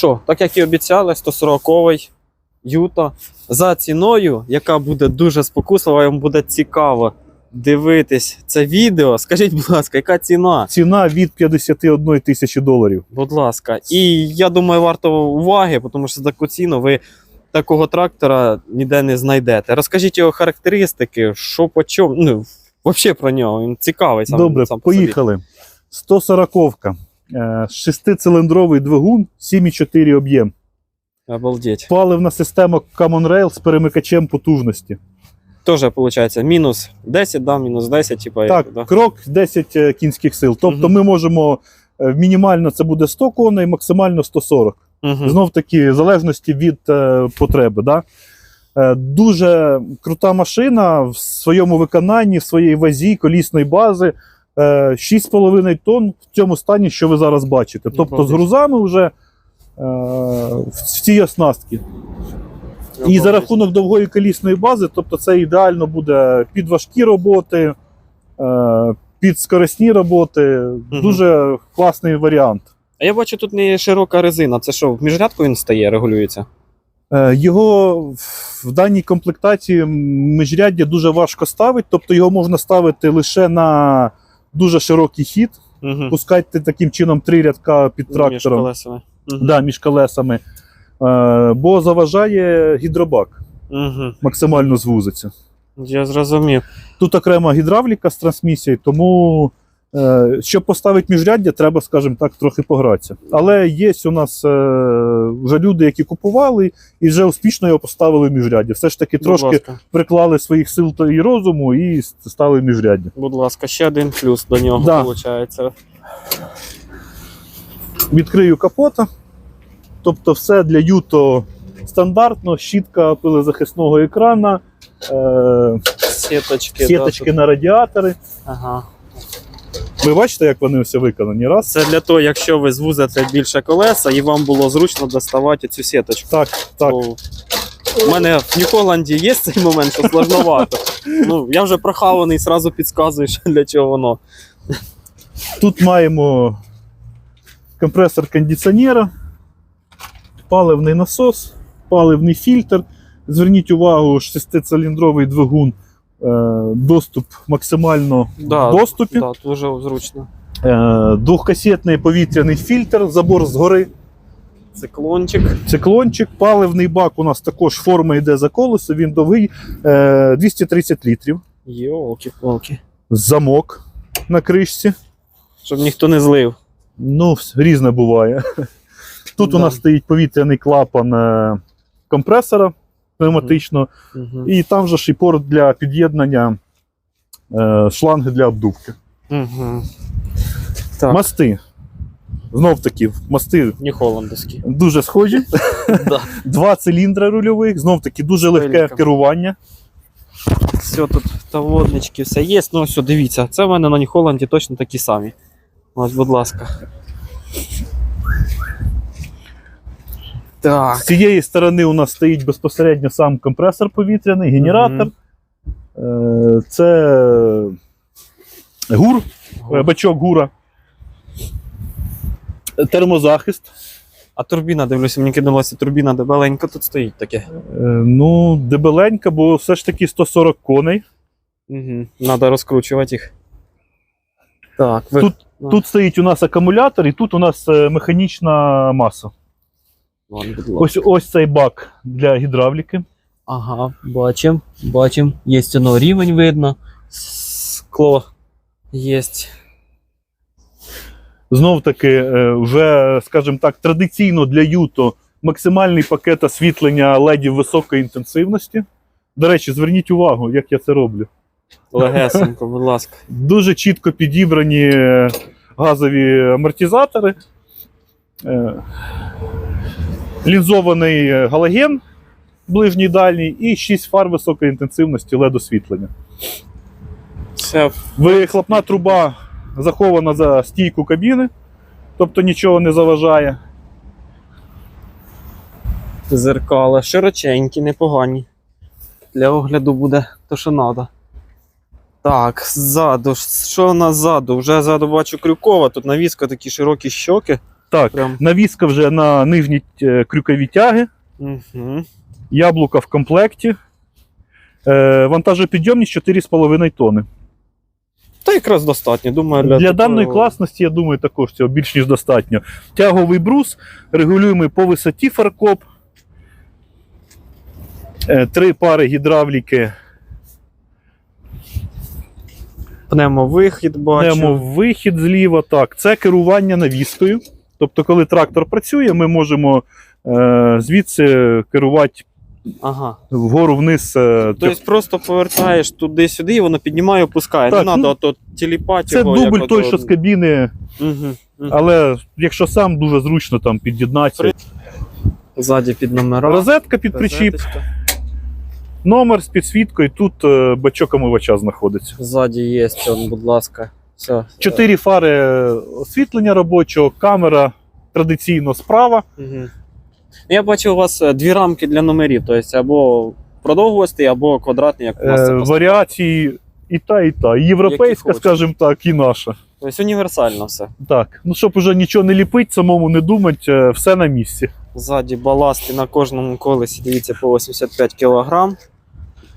що, так як і обіцяли, 140-й Юто за ціною, яка буде дуже спокуслива, вам буде цікаво дивитись це відео. Скажіть, будь ласка, яка ціна? Ціна від 51 тисячі доларів. Будь ласка. І я думаю, варто уваги, тому що за таку ціну ви такого трактора ніде не знайдете. Розкажіть його характеристики, що по чому. Ну, взагалі про нього. Він цікавий сам. Добре, сам поїхали. 140-ка. Е, Шестициліндровий двигун, 7,4 об'єм. Обалдеть. Паливна система Common Rail з перемикачем потужності. Теж виходить мінус 10, да, мінус 10, типа. Так, як, да? крок 10 е, кінських сил. Тобто Мгм. ми можемо е, мінімально це буде 100 коней, максимально 140. Угу. Знов таки, в залежності від е, потреби. Да? Е, дуже крута машина в своєму виконанні, в своїй вазі, колісної бази. Е, 6,5 тонн в цьому стані, що ви зараз бачите. Тобто з грузами вже е, в цій оснастці. І за рахунок довгої колісної бази, тобто це ідеально буде під важкі роботи, е, під скорисні роботи. Дуже класний варіант. А я бачу, тут не широка резина. Це що, в міжрядку він стає, регулюється? Е, Його в- в даній комплектації міжряддя дуже важко ставити, тобто його можна ставити лише на дуже широкий хід, Угу. пускати таким чином три рядка під Між трактором колесами. Угу. да, між колесами, е, бо заважає гідробак, Угу. максимально звузиться. Я зрозумів. Тут окрема гідравліка з трансмісією, тому щоб поставити міжряддя, треба, скажімо так, трохи погратися. Але є у нас е, вже люди, які купували і вже успішно його поставили в міжряддя. Все ж таки Будь трошки ласка. приклали своїх сил і розуму і ставили міжряддя. Будь ласка, ще один плюс до нього Да. виходить. Відкрию капота. Тобто, все для Юто стандартно, щітка пилезахисного екрана, е, Сіточки. сіточки да, на радіатори. Ага. Ви бачите, як вони все виконані? Раз. Це для того, якщо ви звузите більше колеса, і вам було зручно доставати цю сіточку. Так, так. Бо У мене в Нью-Холланді є цей момент, що сложновато. Ну, я вже прохаваний, сразу підказую, що для чого воно. Тут маємо компресор кондиціонера, паливний насос, паливний фільтр. Зверніть увагу, шестициліндровий двигун, доступ максимально Да, в доступі. Да, дуже зручно. Е, Двохкасетний повітряний фільтр, забор згори, Циклончик. циклончик, паливний бак у нас також форма йде за колесо, він довгий е, 230 літрів. Йолки-палки. Замок на кришці. Щоб ніхто не злив. Ну, різне буває. Тут у нас стоїть повітряний клапан е, компресора пневматично, Угу. і там же ж і порт для під'єднання е, шланги для обдувки. Угу. Так, Мости. Знов таки, мости Нью-Холландовський. дуже схожі. Два циліндри рульових, знов таки дуже легке Велика. керування. Все тут таводнички, все є. Ну, все, дивіться. Це в мене на Нью-Холланді точно такі самі. Ось, будь ласка. Так. З цієї сторони у нас стоїть безпосередньо сам компресор повітряний, генератор. Е, Це гур, е, бачок гура. Термозахист. А турбіна, дивлюся, мені кидалося, турбіна дебеленько тут стоїть таке. Е, Ну, дебеленька, бо все ж таки 140 коней. Угу. Надо розкручувати їх. Так, ви... Тут- А. Тут стоїть у нас акумулятор, і тут у нас е, механічна маса. Ось ось цей бак для гідравліки. Ага, бачим, бачим. Є воно рівень видно. Скло є. Знов таки, е, вже, скажімо так, традиційно для Юто максимальний пакет освітлення ледів високої інтенсивності. До речі, зверніть увагу, як я це роблю. Легесенько, будь ласка. Дуже чітко підібрані е, газові амортизатори. Лінзований е, галоген ближній дальній і 6 фар високої інтенсивності LED освітлення. Все. Вихлопна труба захована за стійку кабіни, тобто нічого не заважає. Зеркала. Широченькі, непогані. Для огляду буде то, що треба. Так, ззаду. Що у нас ззаду? Вже ззаду бачу крюкова. Тут навіска такі широкі щоки. Так, Прям. навіска вже на нижні е, крюкові тяги, Угу. яблука в комплекті. Е, вантажопідйомність 4,5 тонни. Та якраз достатньо. Думаю, Для, для, даної класності, я думаю, також цього більш ніж достатньо. Тяговий брус, регулюємий по висоті фаркоп. Е, Три пари гідравліки, Пневмовихід бачу. Немо зліва. Так, це керування навіскою. Тобто, коли трактор працює, ми можемо е, звідси керувати Ага. вгору вниз. Е, Тобто просто повертаєш туди-сюди, і воно піднімає опускає. Так, не треба ну, ото тіліпати це його. дубль як той, ото- що з кабіни, Мгм, мгм. але якщо сам дуже зручно там під'єднатися. Ззаді під номера. Розетка під причіп, Розеточка. номер з підсвіткою, тут е, бачок омивача знаходиться. Ззаді є, он, будь ласка. Все. Чотири фари освітлення робочого, камера традиційно справа. Угу. Я бачу у вас е, дві рамки для номерів, тобто або продовгостий, або квадратний, як у нас це Е, варіації і та, і та. І європейська, хочеш. скажімо так, і наша. Тобто універсально все. Так, ну щоб уже нічого не ліпить, самому не думати, е, все на місці. Ззаді баласти на кожному колесі, дивіться, по 85 кг.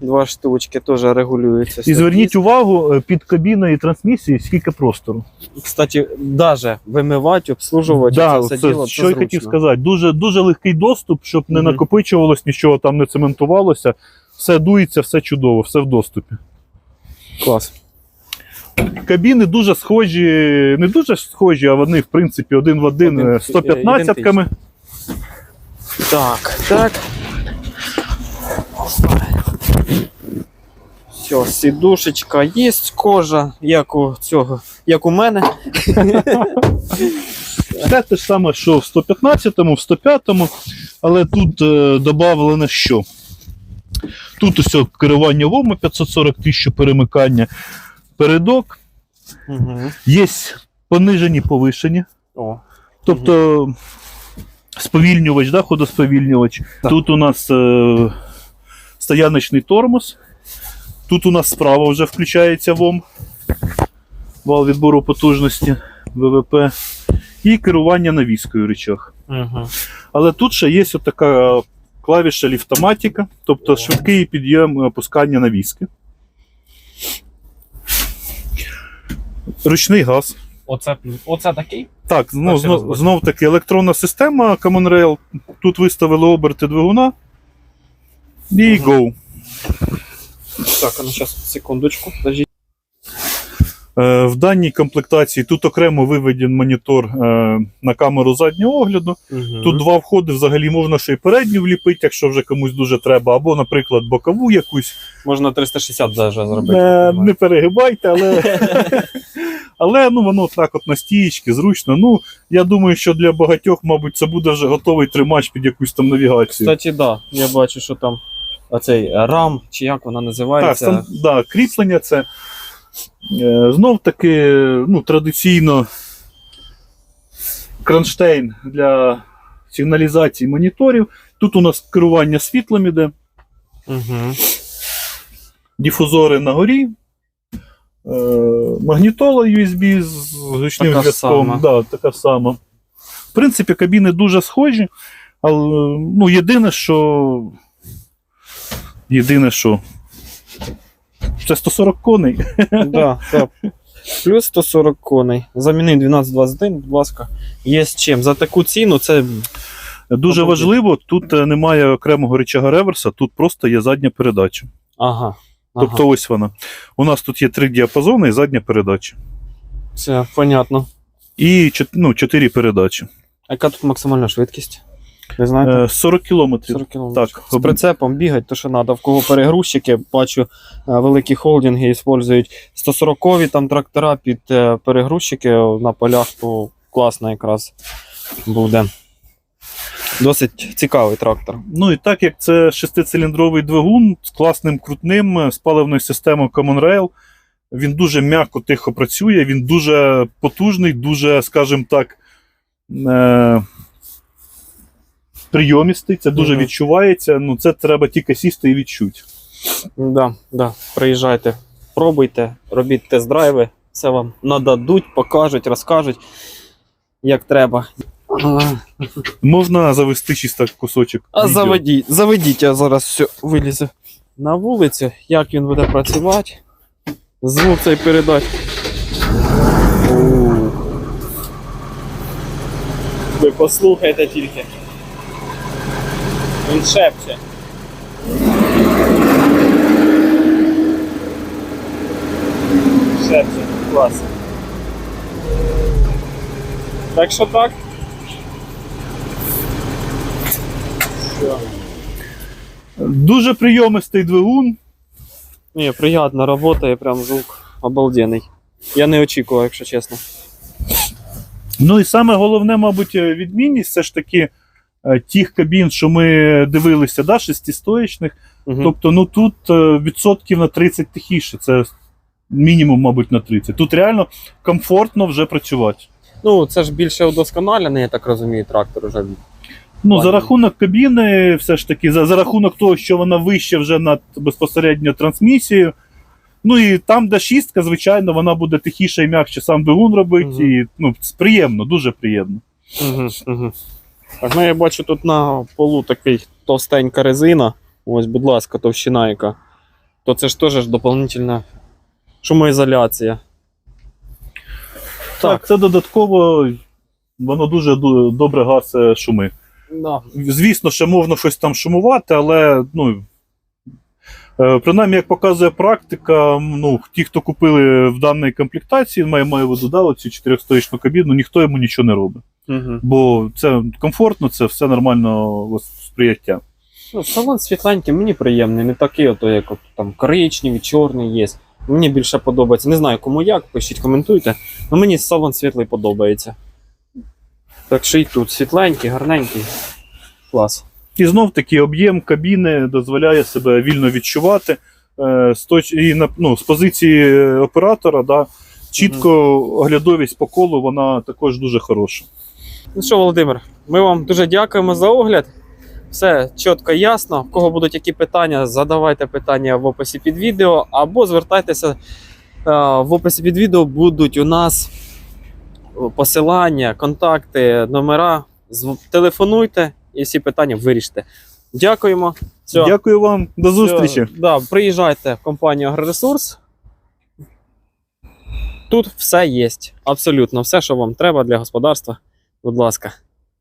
Два штучки теж регулюються. І зверніть увагу, е, під кабіною трансмісії скільки простору. Кстати, даже вимивати, обслужувати Да, це це, діло. що я хотів сказати. Дуже, дуже легкий доступ, щоб не Мгм. накопичувалось, нічого там не цементувалося. Все дується, все чудово, все в доступі. Клас. Кабіни дуже схожі, не дуже схожі, а вони, в принципі, один в один, Один- е, 115-ками. Так, так. Все, сідушечка є, кожа, як у цього, як у мене. Все те ж саме, що в 115-му, в 105-му, але тут е, додавлено що? Тут ось керування ВОМа 540 тисяч перемикання, передок, Угу. є понижені повишені. О, Тобто сповільнювач, да, ходосповільнювач. Так. Тут у нас е, стояночний тормоз. Тут у нас справа вже включається ВОМ. Вал відбору потужності ВВП. І керування навіскою речах. угу. Але тут ще є така клавіша ліфтоматика, тобто швидкий підйом і опускання навіски. Ручний газ. Оце, оце такий? Так, ну, знов, знов таки електронна система Common Rail. Тут виставили оберти двигуна. І Мгм. go. Так, а ну зараз, секундочку, подождіть. Е, в даній комплектації тут окремо виведен монітор е, на камеру заднього огляду. Угу. Тут два входи взагалі можна ще й передню вліпити, якщо вже комусь дуже треба, або, наприклад, бокову якусь. Можна 360 даже зробити. Не, не перегибайте, але, але ну, воно так от на стієчки, зручно. Ну, я думаю, що для багатьох, мабуть, це буде вже готовий тримач під якусь там навігацію. Кстати, да, я бачу, що там оцей RAM, чи як вона Так, називається. стан, да, кріплення це е, знов таки ну, традиційно кронштейн для сигналізації моніторів. Тут у нас керування світлом іде, Угу. дифузори на горі, е, магнітола USB з гучним Така зв'язком. сама. Да, така сама. В принципі, кабіни дуже схожі, але ну, єдине, що. Єдине, що. Це 140 коней. Да, да. Плюс 140 коней. Заміни 1221, будь ласка. Є з чим. За таку ціну це. Дуже Обалдеть. важливо, тут е, немає окремого рычага реверса, тут просто є задня передача. Ага. ага. Тобто ось вона. У нас тут є три діапазони і задня передача. Все, понятно. І ну, чотири передачі. А яка тут максимальна швидкість? Ви знаєте? Е, 40 кілометрів. 40 км. так. З прицепом бігать, то що треба. В кого перегрузчики, бачу, е, великі холдинги використовують 140-ві там трактора під е, перегрузчики на полях, то класно якраз буде. Досить цікавий трактор. Ну і так як це шестициліндровий двигун з класним крутним, е, з паливною системою Common Rail, він дуже м'яко тихо працює, він дуже потужний, дуже, скажімо так, е- прийомістий, це дуже відчувається. Ну, це треба тільки сісти і відчути. Да, да. Приїжджайте, пробуйте, робіть тест-драйви, все вам нададуть, покажуть, розкажуть, як треба. Можна завести чисто кусочок. А відео. заведіть, заведіть, я зараз все вилізу на вулицю, як він буде працювати. Звук цей передати. Ви послухайте тільки. Він шепче. Шепче, клас. Так що так. Все. Дуже прийомистий двигун. Ні, приємно, работає, прям звук обалденний. Я не очікував, якщо чесно. Ну і саме головне, мабуть, відмінність все ж таки тих кабін, що ми дивилися, да, шестистоєчних. Угу. Тобто, ну тут е, відсотків на 30 тихіше. Це мінімум, мабуть, на 30. Тут реально комфортно вже працювати. Ну, це ж більше удосконалений, я так розумію, трактор вже. Ну, за рахунок кабіни, все ж таки, за, за рахунок того, що вона вище вже над безпосередньо трансмісією. Ну і там, де шістка, звичайно, вона буде тихіше і м'якше сам двигун робить. Мгм. І ну, приємно, дуже приємно. Угу, угу. Так, ну я бачу тут на полу такий товстенька резина. Ось, будь ласка, товщина яка. То це ж теж доповнительна шумоізоляція. Так, це додатково, воно дуже добре гасе шуми. Да. Звісно, ще можна щось там шумувати, але ну. е, Принаймні, як показує практика, ну, ті, хто купили в даній комплектації, має має в виду да, оцю чотирьохстоїчну кабіну, ніхто йому нічого не робить. Угу. Бо це комфортно, це все нормально сприяття. Ну, салон світленький, мені приємний, не такий, ото, як от, там коричневий, чорний є. Мені більше подобається. Не знаю кому як, пишіть, коментуйте. але мені салон світлий подобається. Так що і тут світленький, гарненький. Клас. І знов таки об'єм кабіни дозволяє себе вільно відчувати. Е, з, точ... і на, ну, з позиції оператора, да, чітко оглядовість по колу, вона також дуже хороша. Ну що, Володимир, ми вам дуже дякуємо за огляд. Все чітко і ясно. В кого будуть які питання, задавайте питання в описі під відео, або звертайтеся е, в описі під відео будуть у нас посилання, контакти, номера. Телефонуйте і всі питання вирішите. Дякуємо. Все. Дякую вам, до зустрічі. Все, Да, приїжджайте в компанію Агроресурс. Тут все є. Абсолютно все, що вам треба для господарства. Будь ласка.